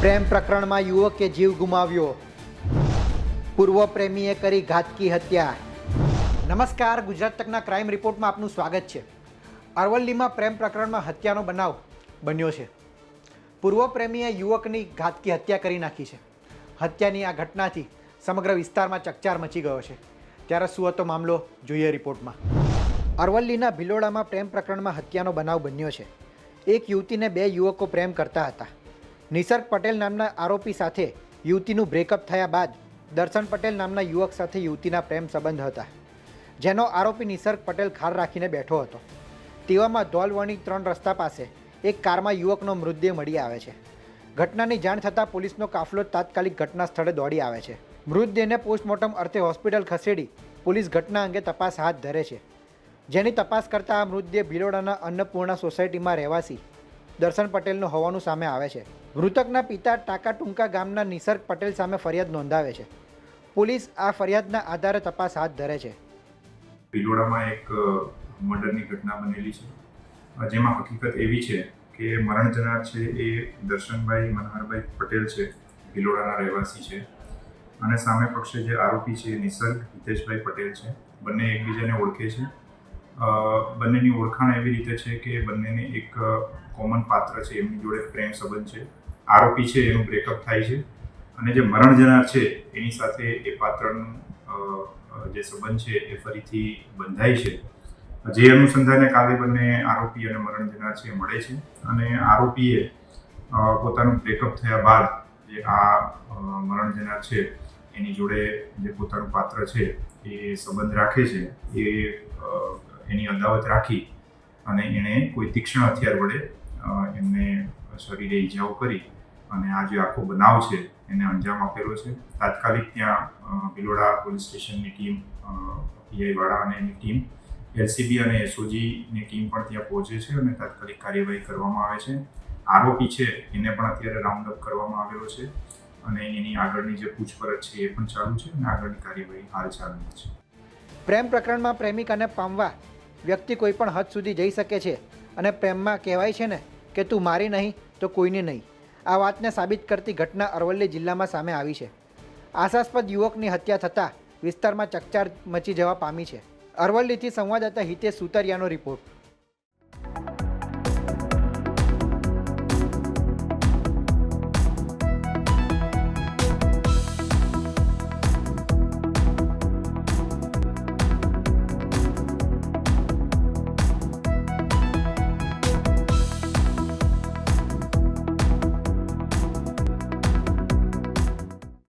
પ્રેમ પ્રકરણમાં યુવકે જીવ ગુમાવ્યો. પૂર્વ પ્રેમીએ કરી ઘાતકી હત્યા. નમસ્કાર, ગુજરાત તકના ક્રાઇમ રિપોર્ટમાં આપનું સ્વાગત છે. અરવલ્લીમાં પ્રેમ પ્રકરણમાં હત્યાનો બનાવ બન્યો છે. પૂર્વ પ્રેમીએ યુવકની ઘાતકી હત્યા કરી નાખી છે. હત્યાની આ ઘટનાથી સમગ્ર વિસ્તારમાં ચકચાર મચી ગયો છે. ત્યારે શું હતો મામલો? જોઈએ રિપોર્ટમાં. અરવલ્લીના ભિલોડામાં પ્રેમ પ્રકરણમાં હત્યાનો બનાવ બન્યો છે. એક યુવતીને બે યુવકો પ્રેમ કરતા હતા. નિસર્ગ પટેલ નામના આરોપી સાથે યુવતીનું બ્રેકઅપ થયા બાદ દર્શન પટેલ નામના યુવક સાથે યુવતીના પ્રેમ સંબંધ હતા, જેનો આરોપી નિસર્ગ પટેલ ખાર રાખીને બેઠો હતો. તેવામાં ધોલવણી ત્રણ રસ્તા પાસે એક કારમાં યુવકનો મૃતદેહ મળી આવે છે. ઘટનાની જાણ થતાં પોલીસનો કાફલો તાત્કાલિક ઘટના સ્થળે દોડી આવે છે. મૃતદેહને પોસ્ટમોર્ટમ અર્થે હોસ્પિટલ ખસેડી પોલીસ ઘટના અંગે તપાસ હાથ ધરે છે. જેની તપાસ કરતાં આ મૃતદેહ ભિલોડાના અન્નપૂર્ણા સોસાયટીમાં રહેવાસી દર્શન પટેલનો હોવાનું સામે આવે છે. મૃતકના પિતા ટાંકા ટૂંકા ગામના નિસર્ગ પટેલ સામે ફરિયાદ નોંધાવે છે. પોલીસ આ ફરિયાદના આધારે તપાસ હાથ ધરે છે. ભિલોડામાં એક મર્ડરની ઘટના બનેલી છે. જેમાં હકીકત એવી છે કે મરણ જનાર છે એ દર્શનભાઈ મનહરભાઈ પટેલ છે ભિલોડાના રહેવાસી છે. અને સામે પક્ષે જે આરોપી છે નિસર્ગ, હિતેશભાઈ પટેલ છે. બંને એકબીજાને ઓળખે છે. બંનેની ઓળખાણ એવી રીતે છે કે બંનેને એક કોમન પાત્ર છે, એમની જોડે પ્રેમ સંબંધ છે. આરોપી છે, એનું બ્રેકઅપ થાય છે. અને જે મરણ જનાર છે, એની સાથે એ પાત્રનું જે સંબંધ છે, એ ફરીથી બંધાય છે. જે અનુસંધાને કાલે બંને આરોપી અને મરણ જનાર છે મળે છે. અને આરોપીએ પોતાનું બ્રેકઅપ થયા બાદ જે આ મરણ જનાર છે, એની જોડે જે પોતાનું પાત્ર છે, એ સંબંધ રાખે છે. એ એની અદાવત રાખી અને એણે કોઈ તીક્ષ્ણ હથિયાર વડે એમને શરીરે ઈજાઓ કરી. અને આ જે આખો બનાવ છે, એને અંજામ આપેલો છે. તાત્કાલિક ત્યાં ભિલોડા પોલીસ સ્ટેશનની ટીમ પીઆઈ વાળા અને એની ટીમ, એલસીબી અને એસઓજીની ટીમ પણ ત્યાં પહોંચે છે અને તાત્કાલિક કાર્યવાહી કરવામાં આવે છે. આરોપી છે, એને પણ અત્યારે રાઉન્ડ અપ કરવામાં આવેલો છે અને એની આગળની જે પૂછપરછ છે એ પણ ચાલુ છે અને આગળની કાર્યવાહી હાલ ચાલુ છે. પ્રેમ પ્રકરણમાં પ્રેમિકાને પામવા વ્યક્તિ કોઈ પણ હદ સુધી જઈ શકે છે અને પ્રેમમાં કહેવાય છે ને કે તું મારી નહીં તો કોઈની નહીં. આ વાતને સાબિત કરતી ઘટના અરવલ્લી જિલ્લામાં સામે આવી છે. આશાસ્પદ યુવકની હત્યા થતાં વિસ્તારમાં ચકચાર મચી જવા પામી છે. અરવલ્લીથી સંવાદદાતા હિતેશ સુતરિયાનો રિપોર્ટ.